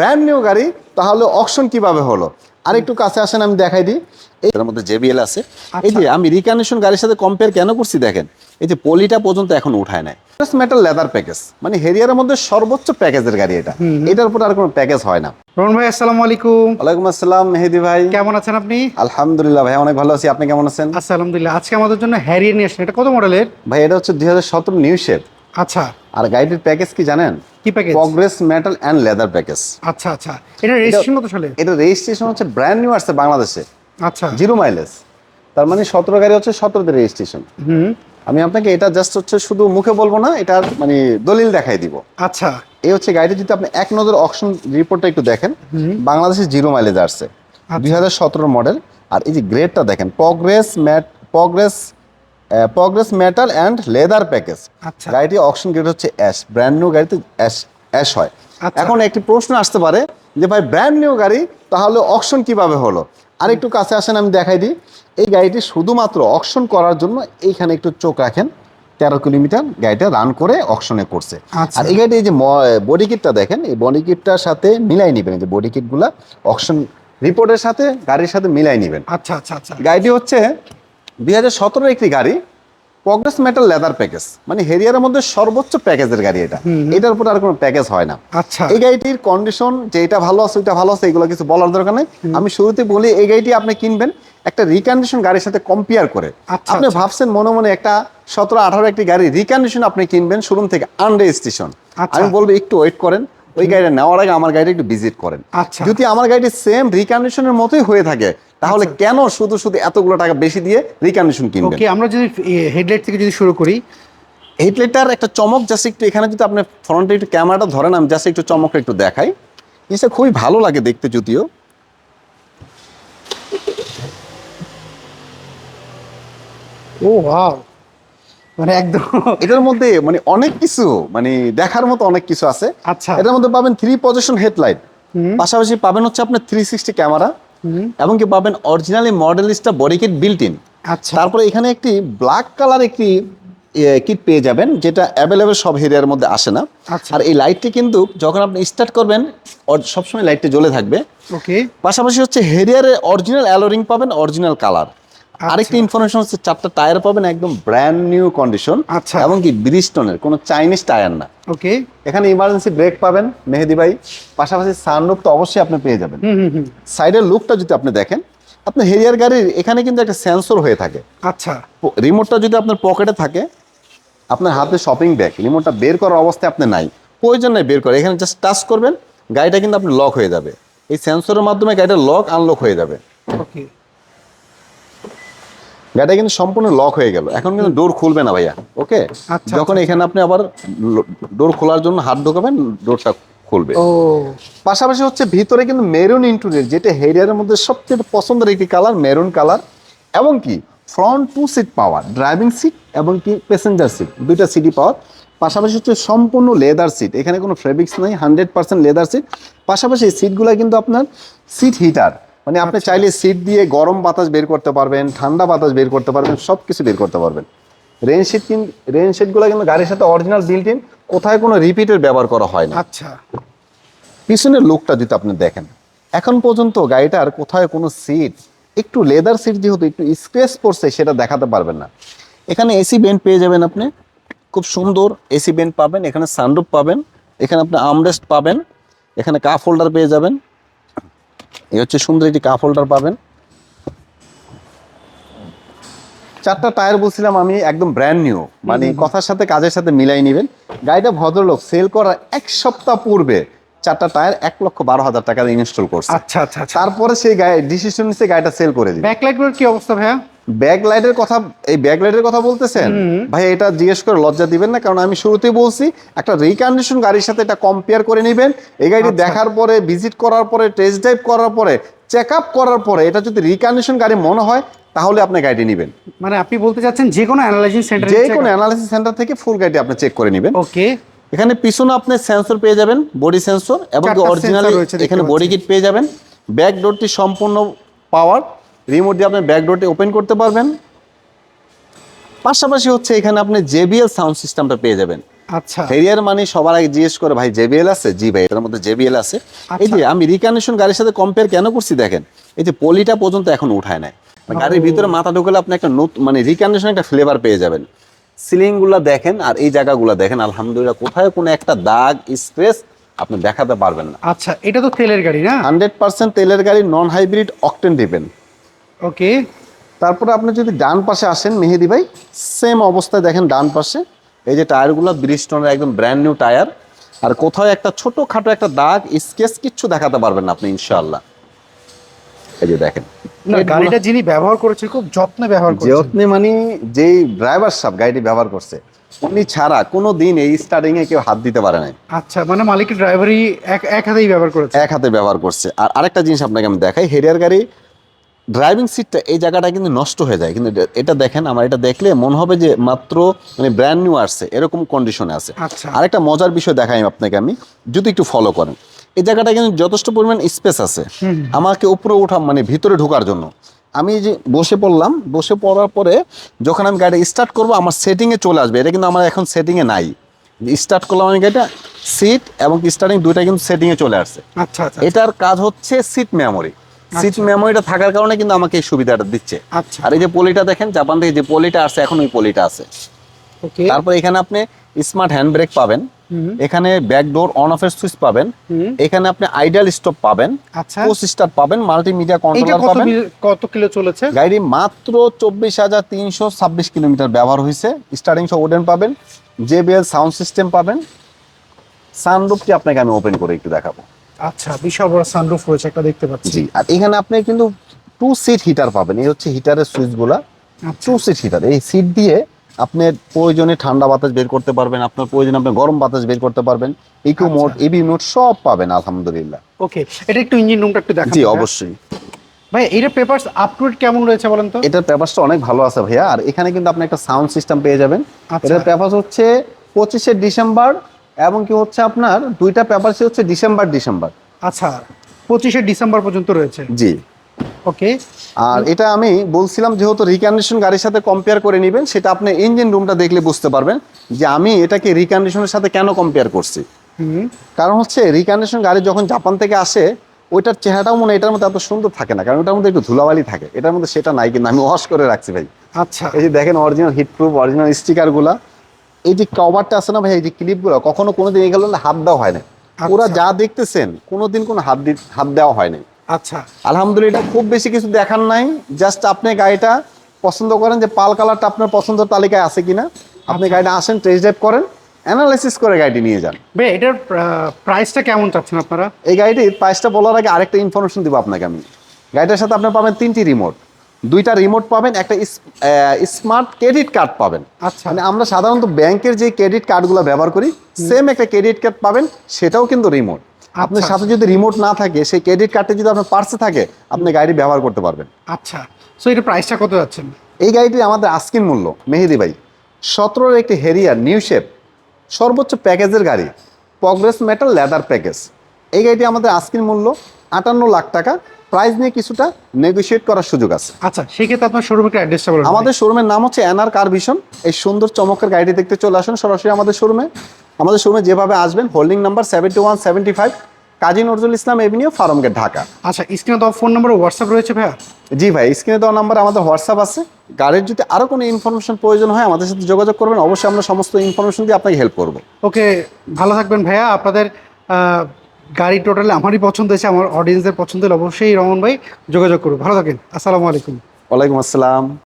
Brand new গাড়ি তাহলে auction কীভাবে হলো? আর একটু কাছে আসেন আমি দেখাই দিই। এর মধ্যে জেবিএল আছে। এই যে আমি রিকানেশন গাড়ির সাথে কম্পেয়ার কেন করছি দেখেন। এই যে পলিটা পর্যন্ত এখন উঠায় নাই। মেটাল লেদার প্যাকেজ মানে হেরিয়ারের মধ্যে সর্বোচ্চ প্যাকেজের গাড়ি এটা। এটার উপর আর কোনো প্যাকেজ হয় না। রোহন ভাই আসসালামু আলাইকুম। ওয়ালাইকুম আসসালাম মেহেদি ভাই। কেমন আছেন আপনি? আলহামদুলিল্লাহ ভাই অনেক ভালো আছি। আপনি কেমন আছেন? আচ্ছা আলহামদুলিল্লাহ। আজকে আমাদের জন্য হ্যারিয়ার নিয়ে আসছেন। এটা কত মডেলের ভাই এটা হচ্ছে দুই হাজার সতেরো নিউ শেপ আচ্ছা। আর গাড়িটির প্যাকেজ কি জানেন? কি package progress metal and leather package আচ্ছা আচ্ছা। এটা রেজিস্ট্রেশন কত সালে? এটা রেজিস্ট্রেশন হচ্ছে ব্র্যান্ড নিউ আসছে বাংলাদেশে। আচ্ছা। জিরো মাইলেজ তার মানে সতেরো গাড়ি হচ্ছে সতেরোতে রেজিস্ট্রেশন হুম। আমি আপনাকে এটা জাস্ট হচ্ছে শুধু মুখে বলব না এটার মানে দলিল দেখাই দিব। আচ্ছা। এই হচ্ছে গাড়িটা যদি আপনি এক নজর অকশন রিপোর্টটা একটু দেখেন বাংলাদেশে জিরো মাইলেজ আসছে। দুই হাজার সতেরো মডেল আর এই যে গ্রেডটা দেখেন progress mat progress progress metal and leather package আচ্ছা। গাড়িটি অকশন গ্রেড হচ্ছে অ্যাশ ব্র্যান্ড নিউ গাড়িতে অ্যাশ অ্যাশ হয়। আচ্ছা। এখন একটি প্রশ্ন আসতে পারে যে ভাই ব্র্যান্ড নিউ গাড়ি তাহলে অকশন কীভাবে হলো? আর একটু কাছে আসেন আমি দেখাই দিই। এই গাড়িটি শুধুমাত্র অকশন করার জন্য এইখানে একটু চোখ রাখেন। তেরো কিলোমিটার গাড়িটা রান করে অকশনে করছে। আচ্ছা। আর এই গাড়িটি এই যে বডি কিটটা দেখেন এই বডি কিটটার সাথে মিলাই নেবেন। এই যে বডি কিটগুলা অকশন রিপোর্টের সাথে গাড়ির সাথে মিলাই নেবেন। আচ্ছা আচ্ছা আচ্ছা। গাড়িটি হচ্ছে দুই হাজার একটি গাড়ি প্রগ্রেস মেটাল লেদার প্যাকেজ মানে হেরিয়ারের মধ্যে সর্বোচ্চ প্যাকেজের গাড়ি এটা। এটার উপর আর কোনো প্যাকেজ হয় না। আচ্ছা। এই গাড়িটির কন্ডিশন যে এটা ভালো আছে ওইটা ভালো আছে এগুলো কিছু বলার দরকার নেই। আমি শুরুতে বলি এই গাড়িটি আপনি কিনবেন একটা রিকন্ডিশন গাড়ির সাথে কম্পেয়ার করে। আচ্ছা, আপনি আচ্ছা। ভাবছেন মনে মনে একটা সতেরো আঠারো একটি গাড়ি রিকন্ডিশন আপনি কিনবেন শোরুম থেকে আনরেজিস্ট্রেশন আচ্ছা। আমি বলব একটু ওয়েট করেন। ওই গাড়িটা নেওয়ার আগে আমার গাড়িটা একটু ভিজিট করেন। আচ্ছা। যদি আমার গাড়িটি সেম রিকন্ডিশনের মতোই হয়ে থাকে তাহলে আচ্ছা। কেন শুধু শুধু এতগুলো টাকা বেশি দিয়ে রিকন্ডিশন কিনবেন? ওকে আমরা যদি হেডলাইট থেকে যদি শুরু করি। হেডলাইটার একটা চমক জাস্ট একটু এখানে যদি আপনি ফ্রন্টে একটু ক্যামেরাটা ধরেন আমি জাস্ট একটু চমকটা একটু দেখাই। জিনিসটা খুবই ভালো লাগে দেখতে যদিও। ও ওয়াও মানে একদম এটার মধ্যে মানে অনেক কিছু মানে দেখার মতো অনেক কিছু আছে। আচ্ছা। এটার মধ্যে পাবেন থ্রি পজিশন হেডলাইট পাশাপাশি পাবেন হচ্ছে আপনার থ্রি সিক্সটি ক্যামেরা এবং কি পাবেন অরিজিনালি মডেলিস্টটা বডি কিট বিল্ট ইন আচ্ছা। তারপরে এখানে একটি ব্ল্যাক কালার একটি কিট পেয়ে যাবেন যেটা অ্যাভেলেবেল সব হেরিয়ার মধ্যে আসে না। আচ্ছা। আর এই লাইটটি কিন্তু যখন আপনি স্টার্ট করবেন সবসময় লাইটটি জ্বলে থাকবে। ওকে পাশাপাশি হচ্ছে হেরিয়ারে অরিজিনাল অ্যালোরিং পাবেন অরিজিনাল কালার আরেকটি ইনফরমেশন হচ্ছে চারটা টায়ার পাবেন একদম ব্র্যান্ড নিউ কন্ডিশন আচ্ছা। এবং কি ব্রিজস্টোনের কোনো চাইনিজ টায়ার না। ওকে এখানে ইমার্জেন্সি ব্রেক পাবেন মেহেদি ভাই। পাশাপাশি সানরুফ তো অবশ্যই আপনি পেয়ে যাবেন। সাইডের লুকটা যদি আপনি দেখেন আপনার হেরিয়ার গাড়ির এখানে কিন্তু একটা সেন্সর হয়ে থাকে। আচ্ছা। রিমোটটা যদি আপনার পকেটে থাকে আপনার হাতে শপিং ব্যাগ রিমোটটা বের করার অবস্থায় আপনি নাই। প্রয়োজন নাই বের করে এখানে জাস্ট টাচ করবেন গাড়িটা কিন্তু আপনি লক হয়ে যাবে। এই সেন্সরের মাধ্যমে গাড়িটা লক আনলক হয়ে যাবে। ওকে গাড়িটা কিন্তু সম্পূর্ণ লক হয়ে গেল। এখন কিন্তু ডোর খুলবে না ভাইয়া ওকে আচ্ছা, যখন এখানে আপনি আবার ডোর খোলার জন্য হাত ঢোকাবেন ডোরটা খুলবে। ও পাশাপাশি হচ্ছে ভিতরে কিন্তু মেরুন ইন্টুরিয়ার যেটা হেরিয়ারের মধ্যে সবচেয়ে পছন্দের একটি কালার মেরুন কালার এবং কি front two seat power driving seat এবং কি প্যাসেঞ্জার সিট দুইটা সিটই পাওয়ার পাশাপাশি হচ্ছে সম্পূর্ণ লেদার সিট এখানে কোনো ফেব্রিক্স নাই হান্ড্রেড পার্সেন্ট লেদার সিট পাশাপাশি এই সিটগুলো কিন্তু আপনার সিট হিটার মানে আপনি চাইলে সিট দিয়ে গরম বাতাস বের করতে পারবেন ঠান্ডা বাতাস বের করতে পারবেন সব কিছু বের করতে পারবেন। রেন শিট রেন শিটগুলো কিন্তু গাড়ির সাথে অরিজিনাল বিল্ট ইন কোথায় কোনো রিপিটের ব্যবহার করা হয় না। আচ্ছা। পিছনের লুকটা যদি আপনি দেখেন এখন পর্যন্ত গাড়িটার কোথায় কোনো সিট একটু লেদার সিট যেহেতু একটু স্ক্রেচ পড়ছে সেটা দেখাতে পারবেন না। এখানে এসি বেন্ট পেয়ে যাবেন আপনি। খুব সুন্দর এসি বেন্ট পাবেন এখানে সানরুফ পাবেন এখানে আপনি আমরেস্ট পাবেন এখানে কাপ হোল্ডার পেয়ে যাবেন। এই হচ্ছে সুন্দর একটি কাপ হোল্ডার পাবেন। চারটা টায়ার বলছিলাম আমি একদম ব্র্যান্ড নিউ মানে কথার সাথে কাজের সাথে মিলাই নেবেন। গাড়িটা ভদ্রলোক সেল করার এক সপ্তাহ পূর্বে চারটা টায়ার এক লক্ষ বারো হাজার টাকা ইনস্টল করছে। আচ্ছা আচ্ছা আচ্ছা। তারপরে সেই গাড়ি ডিসিশন নিচ্ছে গাড়িটা সেল করে দিবে। ব্যাকলাইট কি অবস্থা ভাইয়া? ব্যাক লাইটের কথা এই ব্যাক লাইটের কথা বলতেছেন? ভাই এটা জিজ্ঞেস করে লজ্জা দিবেন না কারণ আমি শুরুতেই বলছি একটা রিকন্ডিশন গাড়ির সাথে এটা কম্পেয়ার করে নেবেন। এই গাড়িটি আচ্ছা। দেখার পরে ভিজিট করার পরে টেস্ট ড্রাইভ করার পরে চেক আপ করার পরে এটা যদি রিকন্ডিশন গাড়ি মনে হয় তাহলে আপনি গাড়িটি নেবেন। মানে আপনি বলতে চাচ্ছেন যে কোনো অ্যানালাইজিং সেন্টার যে কোনো অ্যানালিসিস সেন্টার থেকে ফুল গাড়িটি আপনি চেক করে নেবেন। ওকে এখানে পিছনে আপনি সেন্সর পেয়ে যাবেন বডি সেন্সর এবং অরিজিনালি এখানে বডি কিট পেয়ে যাবেন। ব্যাক ডোরটি সম্পূর্ণ পাওয়ার রিমোট দিয়ে আপনি ব্যাক ডোরটি ওপেন করতে পারবেন। পাশাপাশি হচ্ছে এখানে আপনি জেবিএল সাউন্ড সিস্টেমটা পেয়ে যাবেন। আচ্ছা। হেরিয়ার মানে সবার আগে জিজ্ঞেস করে ভাই জেবিএল আছে? জি ভাই এটার মধ্যে জেবিএল আছে। এই যে আমি রিকন্ডিশন গাড়ির সাথে কম্পেয়ার কেন করছি দেখেন এই যে পলিটা পর্যন্ত এখন উঠায় নাই। গাড়ির ভিতরে মাথা ঢুকলে আপনি একটা নতুন মানে রিকন্ডিশন একটা ফ্লেভার পেয়ে যাবেন। সিলিংগুলা দেখেন আর এই জায়গাগুলো দেখেন আলহামদুলিল্লাহ কোথায় কোনো একটা দাগ স্ক্রেচ আপনি দেখাতে পারবেন না। আচ্ছা এটা তো তেলের গাড়ি না? হান্ড্রেড পার্সেন্ট তেলের গাড়ি non hybrid octane depend okay তারপরে আপনি যদি ডান পাশে আসেন মেহেদি ভাই সেম অবস্থায় দেখেন ডান পাশে। এই যে টায়ারগুলো ব্রিস্টনের একদম ব্র্যান্ড নিউ টায়ার। আর কোথাও একটা ছোটখাটো একটা দাগ স্কেচ কিচ্ছু দেখাতে পারবেন না আপনি ইনশাআল্লাহ। এই যে দেখেন। গাড়িটা যিনি ব্যবহার করেছে খুব যত্নে ব্যবহার করেছে। আপনি মানে যেই ড্রাইভার সাহেব গাড়িটি ব্যবহার করছে উনি ছাড়া কোনো দিন এই স্টার্টিং এ কেউ হাত দিতে পারে নাই। আচ্ছা মানে মালিকের ড্রাইভারই এক এক হাতেই ব্যবহার করেছে। এক হাতে ব্যবহার করছে। আর আরেকটা জিনিস আপনাকে আমি দেখাই হেরিয়ার গাড়ি ড্রাইভিং সিটটা এই জায়গাটা কিন্তু নষ্ট হয়ে যায়। কিন্তু এটা- দেখেন আমার এটা দেখলে মনে হবে যে মাত্র মানে ব্র্যান্ড নিউ আসছে এরকম কন্ডিশনে আছে। আচ্ছা। আরেকটা মজার বিষয় দেখাই আপনাকে আমি যদি একটু ফলো করেন। এই জায়গাটা কিন্তু যথেষ্ট পরিমাণ স্পেস আছে। আমাকে উপরে ওঠা মানে ভিতরে ঢোকার জন্য। আমি যে বসে পড়লাম বসে পড়ার পরে যখন আমি গাড়ি স্টার্ট করব আমার সেটিংয়ে চলে আসবে। এটা কিন্তু আমার এখন সেটিংয়ে নাই। স্টার্ট করলাম আমি গাড়িটা সিট এবং স্টার্টিং দুইটা কিন্তু সেটিংয়ে চলে আসছে। আচ্ছা আচ্ছা এটার কাজ হচ্ছে সিট মেমোরি সিট মেমোরিটা থাকার কারণে কিন্তু আমাকে এই সুবিধাটা দিচ্ছে। আচ্ছা। আর এই যে পলিটা দেখেন জাপান থেকে যে পলিটা আসছে এখন ওই পলিটা আছে। ওকে। তারপর এখানে আপনি স্মার্ট হ্যান্ড ব্রেক পাবেন। এখানে ব্যাক ডোর অন অফের সুইচ পাবেন। এখানে আপনি আইডিয়াল স্টপ পাবেন। আচ্ছা। পুশ স্টার্ট পাবেন মাল্টিমিডিয়া কন্ট্রোলার পাবেন। কত কিলো চলেছে? গাড়ি মাত্র চব্বিশ হাজার তিনশো ছাব্বিশ কিলোমিটার ব্যবহার হয়েছে। স্টার্টিং সহ ওডেন পাবেন। জেবিএল সাউন্ড সিস্টেম পাবেন। সানরুফটি আপনাকে আমি ওপেন করে একটু দেখাবো। আচ্ছা বিশাল বড় সানরুফ রয়েছে একটা দেখতে পাচ্ছি। জি আর এখানে আপনি কিন্তু টু সিট হিটার পাবেন। এই হচ্ছে হিটারের সুইচগুলা টু সিট হিটার এই সিট দিয়ে আপনি প্রয়োজনে ঠান্ডা বাতাস বের করতে পারবেন আপনার প্রয়োজনে আপনি গরম বাতাস বের করতে পারবেন ইকো। মোড ইবি মোড সব পাবেন আলহামদুলিল্লাহ। ওকে এটা একটু ইঞ্জিন রুমটা একটু দেখান জি। অবশ্যই। ভাই এইটা পেপারস আপ টু কেমন রয়েছে বলেন তো? এটার পেপারসটা অনেক ভালো আছে ভাইয়া আর এখানে কিন্তু আপনি একটা সাউন্ড সিস্টেম পেয়ে যাবেন। আচ্ছা। এটার পেপার হচ্ছে পঁচিশে ডিসেম্বর এবং কি হচ্ছে আপনার দুইটা পেপার হচ্ছে ডিসেম্বর ডিসেম্বর আচ্ছা পঁচিশে ডিসেম্বর পর্যন্ত রয়েছে। জি। ওকে। আর এটা আমি বলছিলাম যেহেতু রিকন্ডিশন গাড়ির সাথে কম্পেয়ার করে নেবেন সেটা আপনি ইঞ্জিন রুমটা দেখলে বুঝতে পারবেন যে আমি এটাকে রিকন্ডিশনের সাথে কেন কম্পেয়ার করছি। কারণ হচ্ছে রিকন্ডিশন গাড়ি যখন জাপান থেকে আসে ওইটার চেহারাটাও মনে হয় এটার মধ্যে এত সুন্দর থাকে না কারণ ওটার মধ্যে একটু ধুলাবালি থাকে। এটার মধ্যে সেটা নাই কিন্তু আমি ওয়াশ করে রাখছি ভাই। আচ্ছা। এই যে দেখেন অরিজিনাল হিট প্রুফ অরিজিনাল স্টিকারগুলা এই যে কভারটা আছে না ভাই এই যে ক্লিপগুলো কখনো কোনোদিন এগুলো হাত দেওয়া হয় না ওরা যা দেখতেছেন কোনোদিন কোনো হাত হাত দেওয়া হয় না আচ্ছা। আলহামদুলিল্লাহ খুব বেশি কিছু দেখার নাই। জাস্ট আপনি গাড়িটা পছন্দ করেন যে পাল কালারটা আপনার পছন্দ তালিকায় আছে কিনা। আপনি গাড়িটা আসেন টেস্ট ড্রাইভ করেন অ্যানালাইসিস করে গাড়িটি নিয়ে যান। ভাই এটার প্রাইসটা কেমন চাচ্ছেন আপনারা? এই গাড়িটির প্রাইসটা বলার আগে আরেকটা ইনফরমেশন দিব আপনাকে আমি। গাড়িটার সাথে আপনি পাবেন তিনটি রিমোট দুইটা রিমোট পাবেন একটা স্মার্ট ক্রেডিট কার্ড পাবেন। আচ্ছা। মানে আমরা সাধারণত ব্যাংকের যে ক্রেডিট কার্ডগুলো ব্যবহার করি সেম একটা ক্রেডিট কার্ড পাবেন সেটাও কিন্তু রিমোট আপনার আচ্ছা। সাথে যদি রিমোট না থাকে সেই ক্রেডিট কার্ডটা যদি আপনার পার্সে থাকে আপনি গাড়ি ব্যবহার করতে পারবেন। আচ্ছা। সো এটা প্রাইসটা কত যাচ্ছেন এই গাড়িটি আমাদের আস্কিন মূল্য মেহেদি ভাই। সতেরোর একটি হেরিয়ার নিউ শেপ সর্বোচ্চ প্যাকেজের গাড়ি প্রগ্রেস মেটাল লেদার প্যাকেজ এই গাড়িটি আমাদের আস্কিন মূল্য আটান্ন লাখ টাকা প্রাইস নিয়ে কিছুটা নেগোশিয়েট করার সুযোগ আছে। আচ্ছা সেক্ষেত্রে আপনার শোরুমের অ্যাড্রেসটা বলুন। আমাদের শোরুমের নাম হচ্ছে এনআর কার ভিশন এই সুন্দর চমকের গাড়িটি দেখতে চলে আসুন সরাসরি আমাদের শোরুমে আমাদের শোরুমে যেভাবে আসবেন holding number seventy one seventy five Kazi Nazrul Islam avenue Farmgate Dhaka. আচ্ছা স্ক্রিনে দেওয়া ফোন নম্বর হোয়াটসঅ্যাপ রয়েছে ভাইয়া? জি ভাই স্ক্রিনে দেওয়া নাম্বার আমাদের হোয়াটসঅ্যাপ আছে। গাড়ির যদি আরও কোনো ইনফরমেশন প্রয়োজন হয় আমাদের সাথে যোগাযোগ করবেন। অবশ্যই আমরা সমস্ত ইনফরমেশন দিয়ে আপনাকে হেল্প করব। ওকে ভালো থাকবেন ভাইয়া। আপনাদের গাড়ি টোটালি আমারই পছন্দ হয়েছে, আমার অডিয়েন্সের পছন্দ হলে অবশ্যই রমন ভাই যোগাযোগ করুন। ভালো থাকেন। আসসালামু আলাইকুম। ওয়ালাইকুম আসসালাম।